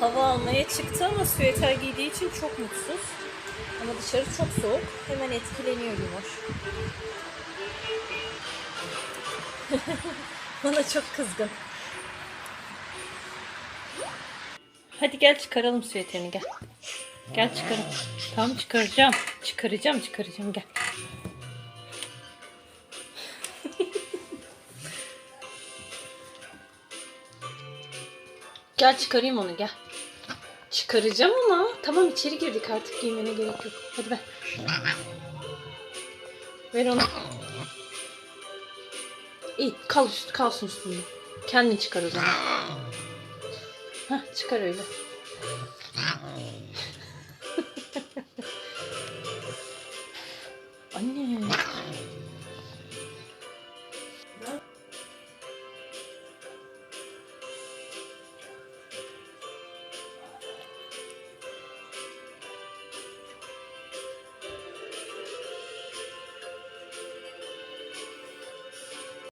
Hava almaya çıktı ama süveter giydiği için çok mutsuz. Ama dışarı çok soğuk. Hemen etkileniyor Yumur. Bana çok kızgın. Hadi gel çıkaralım süveterini gel. Gel çıkarım. Tamam çıkaracağım. Çıkaracağım çıkaracağım gel. Gel çıkarayım onu gel. Çıkaracağım ama. Tamam içeri girdik artık giymene gerek yok. Hadi ver. Ver onu. İyi kal üst, kalsın üstünde. Kendin çıkar o zaman. Hah çıkar öyle. Anne.